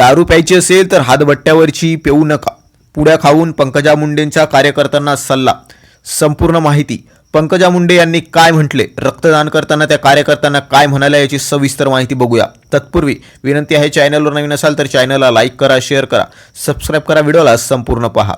दारू प्यायची असेल तर हातभट्ट्यावरची पेऊ नका. पुड्या खाऊन पंकजा मुंडेंच्या कार्यकर्त्यांना सल्ला. संपूर्ण माहिती पंकजा मुंडे यांनी काय म्हटले? रक्तदान करताना त्या कार्यकर्त्यांना काय म्हणाल्या याची सविस्तर माहिती बघूया. तत्पूर्वी विनंती आहे चॅनलवर नवीन असाल तर चॅनलला लाईक करा शेअर करा सबस्क्राईब करा व्हिडिओला संपूर्ण पहा.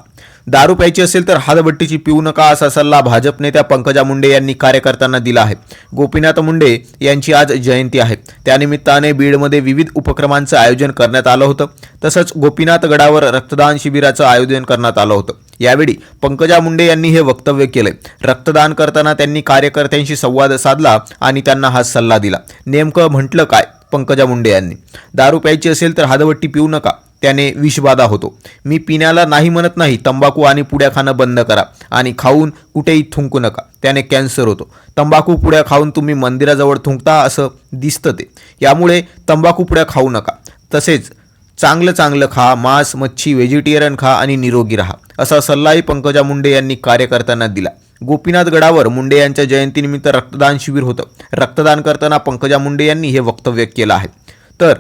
दारू प्यायची असेल तर हातभट्टीची पिऊ नका असा सल्ला भाजप नेत्या पंकजा मुंडे यांनी कार्यकर्त्यांना दिला आहे. गोपीनाथ मुंडे यांची आज जयंती आहे. त्यानिमित्ताने बीडमध्ये विविध उपक्रमांचं आयोजन करण्यात आलं होतं. तसंच गोपीनाथ गडावर रक्तदान शिबिराचं आयोजन करण्यात आलं होतं. यावेळी पंकजा मुंडे यांनी हे वक्तव्य केलंय. रक्तदान करताना त्यांनी कार्यकर्त्यांशी संवाद साधला आणि त्यांना हा सल्ला दिला. नेमकं म्हटलं काय? पंकजा मुंडे यांनी. दारू प्यायची असेल तर हादवट्टी पिऊ नका. त्याने विषबाधा होतो. मी पिण्याला नाही म्हणत नाही. तंबाखू आणि पुड्या खाणं बंद करा आणि खाऊन कुठेही थुंकू नका. त्याने कॅन्सर होतो. तंबाखू पुड्या खाऊन तुम्ही मंदिराजवळ थुंकता असं दिसतं ते. यामुळे तंबाखू पुड्या खाऊ नका. तसेच चांगलं चांगलं खा मांस मच्छी व्हेजिटेरियन खा आणि निरोगी राहा असा सल्लाही पंकजा मुंडे यांनी कार्यकर्त्यांना दिला. गोपीनाथ गडावर मुंडे यांच्या जयंतीनिमित्त रक्तदान शिबिर होतं. रक्तदान करताना पंकजा मुंडे यांनी हे वक्तव्य केलं आहे. तर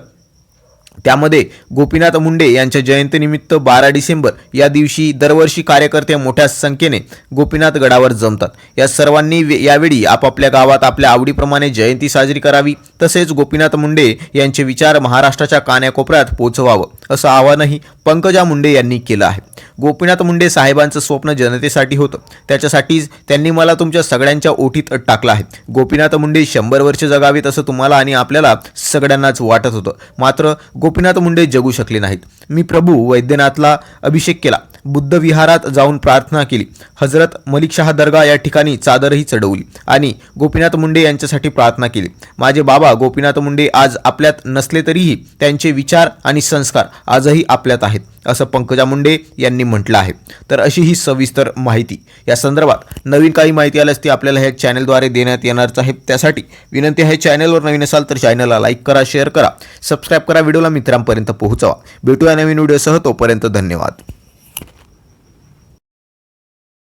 त्यामध्ये गोपीनाथ मुंडे यांच्या जयंतीनिमित्त बारा डिसेंबर या दिवशी दरवर्षी कार्यकर्ते मोठ्या संख्येने गोपीनाथ गडावर जमतात. या सर्वांनी वे- यावेळी आपापल्या गावात आपल्या आवडीप्रमाणे जयंती साजरी करावी तसेच गोपीनाथ मुंडे यांचे विचार महाराष्ट्राच्या कान्याकोपऱ्यात पोचवावं असं आवाहनही पंकजा मुंडे यांनी केलं आहे. गोपीनाथ मुंडे साहेबांचं स्वप्न जनतेसाठी होतं. त्याच्यासाठीच त्यांनी मला तुमच्या सगळ्यांच्या ओठीत टाकलं आहे. गोपीनाथ मुंडे शंभर वर्ष जगावेत असं तुम्हाला आणि आपल्याला सगळ्यांनाच वाटत होतं. मात्र गोपीनाथ मुंडे जगू शकले नाहीत. मी प्रभू वैद्यनाथला अभिषेक केला. बुद्ध विहारात जाऊन प्रार्थना केली. हजरत मलिक शहा दर्गा या ठिकाणी चादरही चढवली आणि गोपीनाथ मुंडे यांच्यासाठी प्रार्थना केली. माझे बाबा गोपीनाथ मुंडे आज आपल्यात नसले तरीही त्यांचे विचार आणि संस्कार आजही आपल्यात आहेत असं पंकजा मुंडे यांनी म्हटलं आहे. तर अशी ही सविस्तर माहिती. या संदर्भात नवीन काही माहिती आल्यास ती आपल्याला ह्या चॅनलद्वारे देण्यात येणारच आहे. त्यासाठी विनंती आहे चॅनलवर नवीन असाल तर चॅनलला लाईक करा शेअर करा सबस्क्राईब करा व्हिडिओला मित्रांपर्यंत पोहोचवा. भेटूया नवीन व्हिडिओसह तोपर्यंत धन्यवाद.